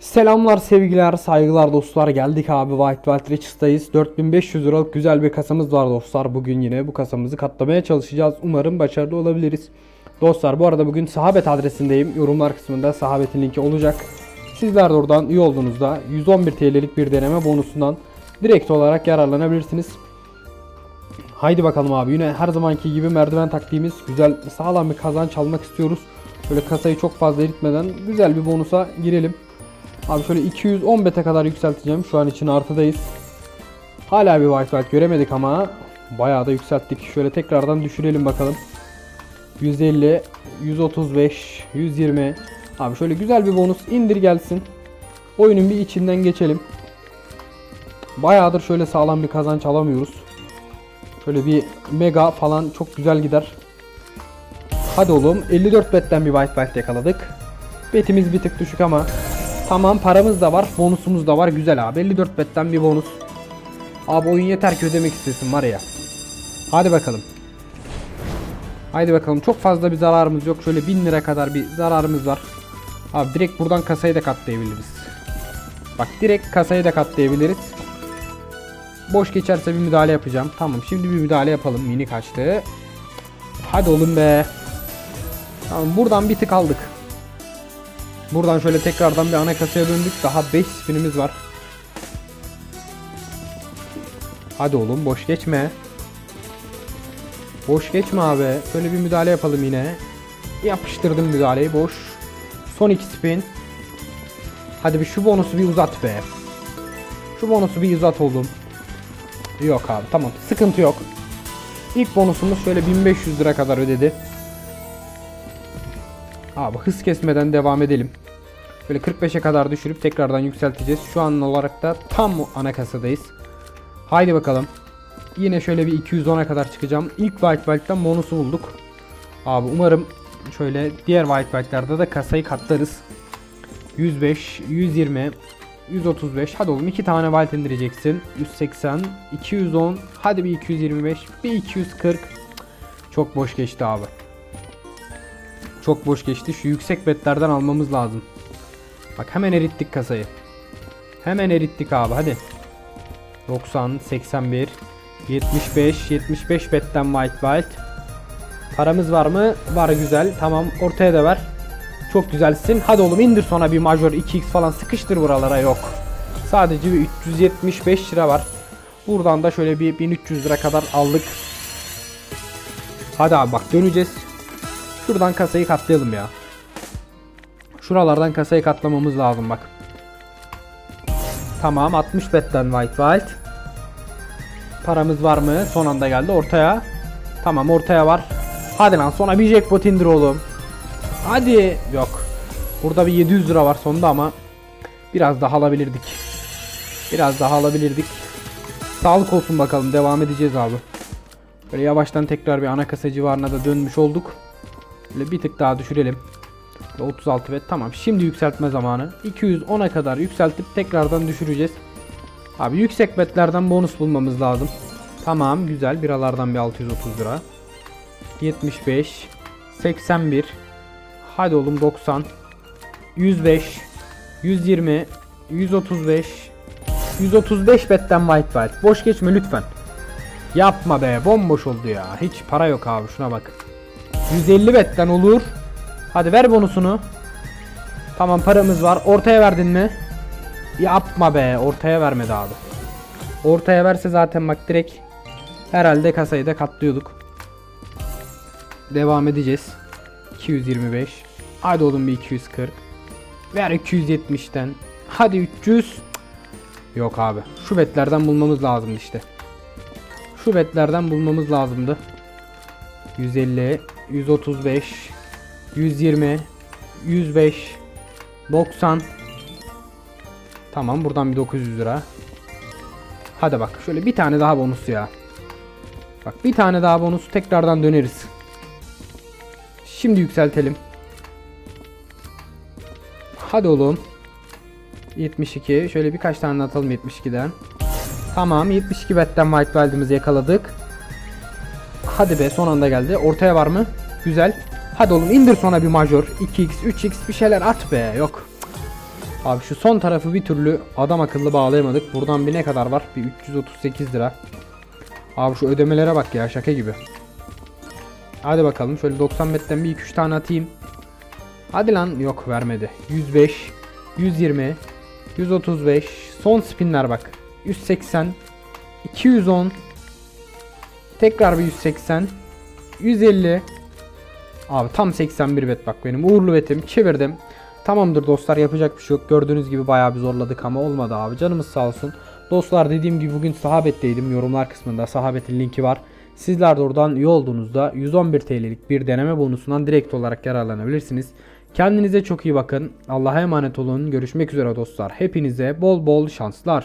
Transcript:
Selamlar sevgiler saygılar dostlar. Geldik abi White Wild Richers'tayız. 4500 liralık güzel bir kasamız var dostlar. Bugün yine bu kasamızı katlamaya çalışacağız. Umarım başarılı olabiliriz. Dostlar bu arada bugün sahabet adresindeyim. Yorumlar kısmında sahabetin linki olacak. Sizler de oradan üye olduğunuzda 111 TL'lik bir deneme bonusundan direkt olarak yararlanabilirsiniz. Haydi bakalım abi yine her zamanki gibi merdiven taktiğimiz güzel sağlam bir kazanç almak istiyoruz. Böyle kasayı çok fazla eritmeden güzel bir bonusa girelim Abi şöyle 210 bete kadar yükselteceğim. Şu an için artıdayız. Hala bir white belt göremedik ama bayağı da yükselttik. Şöyle tekrardan düşürelim bakalım. 150, 135, 120. Abi şöyle güzel bir bonus indir gelsin. Oyunun bir içinden geçelim. Bayağıdır şöyle sağlam bir kazanç alamıyoruz. Şöyle bir mega falan çok güzel gider. Hadi oğlum 54 betten bir white belt yakaladık. Betimiz bir tık düşük ama Tamam paramız da var. Bonusumuz da var. Güzel abi. 54 betten bir bonus. Abi oyun yeter ki ödemek istesin var ya. Hadi bakalım. Haydi bakalım. Çok fazla bir zararımız yok. Şöyle 1000 lira kadar bir zararımız var. Abi direkt buradan kasayı da katlayabiliriz. Bak direkt kasayı da katlayabiliriz. Boş geçerse bir müdahale yapacağım. Tamam şimdi bir müdahale yapalım. Mini kaçtı. Hadi oğlum be. Tamam buradan bir tık aldık. Buradan şöyle tekrardan bir ana kasaya döndük. Daha 5 spinimiz var. Hadi oğlum boş geçme. Boş geçme abi. Şöyle bir müdahale yapalım yine. Yapıştırdım müdahaleyi boş. Son 2 spin. Hadi bir şu bonusu bir uzat be. Şu bonusu bir uzat oğlum. Yok abi tamam sıkıntı yok. İlk bonusumuz şöyle 1500 lira kadar ödedi. Abi hız kesmeden devam edelim. Böyle 45'e kadar düşürüp tekrardan yükselteceğiz. Şu an olarak da tam ana kasadayız. Haydi bakalım. Yine şöyle bir 210'a kadar çıkacağım. İlk White White'dan bonusu bulduk. Abi umarım şöyle diğer White White'larda da kasayı katlarız. 105, 120, 135. Hadi oğlum iki tane White indireceksin. 180, 210. Hadi bir 225, bir 240. Çok boş geçti abi. Çok boş geçti. Şu yüksek betlerden almamız lazım. Bak hemen erittik kasayı. Hemen erittik abi hadi. 90, 81, 75, 75 betten white white. Paramız var mı? Var güzel. Tamam ortaya da ver. Çok güzelsin. Hadi oğlum indir sonra bir major 2x falan sıkıştır buralara yok. Sadece bir 375 lira var. Buradan da şöyle bir 1300 lira kadar aldık. Hadi abi bak döneceğiz. Şuradan kasayı katlayalım ya. Şuralardan kasayı katlamamız lazım bak. Tamam 60 betten white white. Paramız var mı? Son anda geldi ortaya. Tamam ortaya var. Hadi lan sonra bir jackpot indir oğlum. Hadi. Yok. Burada bir 700 lira var sonunda ama biraz daha alabilirdik. Biraz daha alabilirdik. Sağlık olsun bakalım devam edeceğiz abi. Böyle yavaştan tekrar bir ana kasa civarına da dönmüş olduk. Böyle bir tık daha düşürelim. 36 bet tamam. Şimdi yükseltme zamanı. 210'a kadar yükseltip tekrardan düşüreceğiz. Abi yüksek betlerden bonus bulmamız lazım. Tamam güzel. Biralardan bir 630 lira. 75 81 Hadi oğlum 90 105 120 135 135 betten white white. Boş geçme lütfen. Yapma be bomboş oldu ya. Hiç para yok abi şuna bak. 150 betten olur. Hadi ver bonusunu. Tamam paramız var. Ortaya verdin mi? Yapma be. Ortaya vermedi abi. Ortaya verse zaten bak direkt herhalde kasayı da katlıyorduk. Devam edeceğiz. 225. Hadi oğlum bir 240. Ver 270'ten. Hadi 300. Yok abi. Şu betlerden bulmamız lazımdı işte. Şu betlerden bulmamız lazımdı. 150, 135, 120, 105, 90. Tamam buradan bir 900 lira. Hadi bak şöyle bir tane daha bonus ya. Bak bir tane daha bonus tekrardan döneriz. Şimdi yükseltelim. Hadi oğlum. 72. Şöyle birkaç tane atalım 72'den. Tamam 72 betten white wild'imizi yakaladık. Hadi be son anda geldi. Ortaya var mı? Güzel. Hadi oğlum indir sonra bir major. 2x, 3x bir şeyler at be. Yok. Abi şu son tarafı bir türlü adam akıllı bağlayamadık. Buradan bir ne kadar var? Bir 338 lira. Abi şu ödemelere bak ya şaka gibi. Hadi bakalım şöyle 90 metreden bir 2-3 tane atayım. Hadi lan yok vermedi. 105, 120, 135. Son spinler bak. 180, 210. Tekrar bir 180, 150. Abi tam 81 bet bak benim uğurlu betim çevirdim. Tamamdır dostlar yapacak bir şey yok. Gördüğünüz gibi bayağı bir zorladık ama olmadı abi. Canımız sağ olsun. Dostlar dediğim gibi bugün sahabetteydim. Yorumlar kısmında sahabetin linki var. Sizler de oradan üye olduğunuzda 111 TL'lik bir deneme bonusundan direkt olarak yararlanabilirsiniz. Kendinize çok iyi bakın. Allah'a emanet olun. Görüşmek üzere dostlar. Hepinize bol bol şanslar.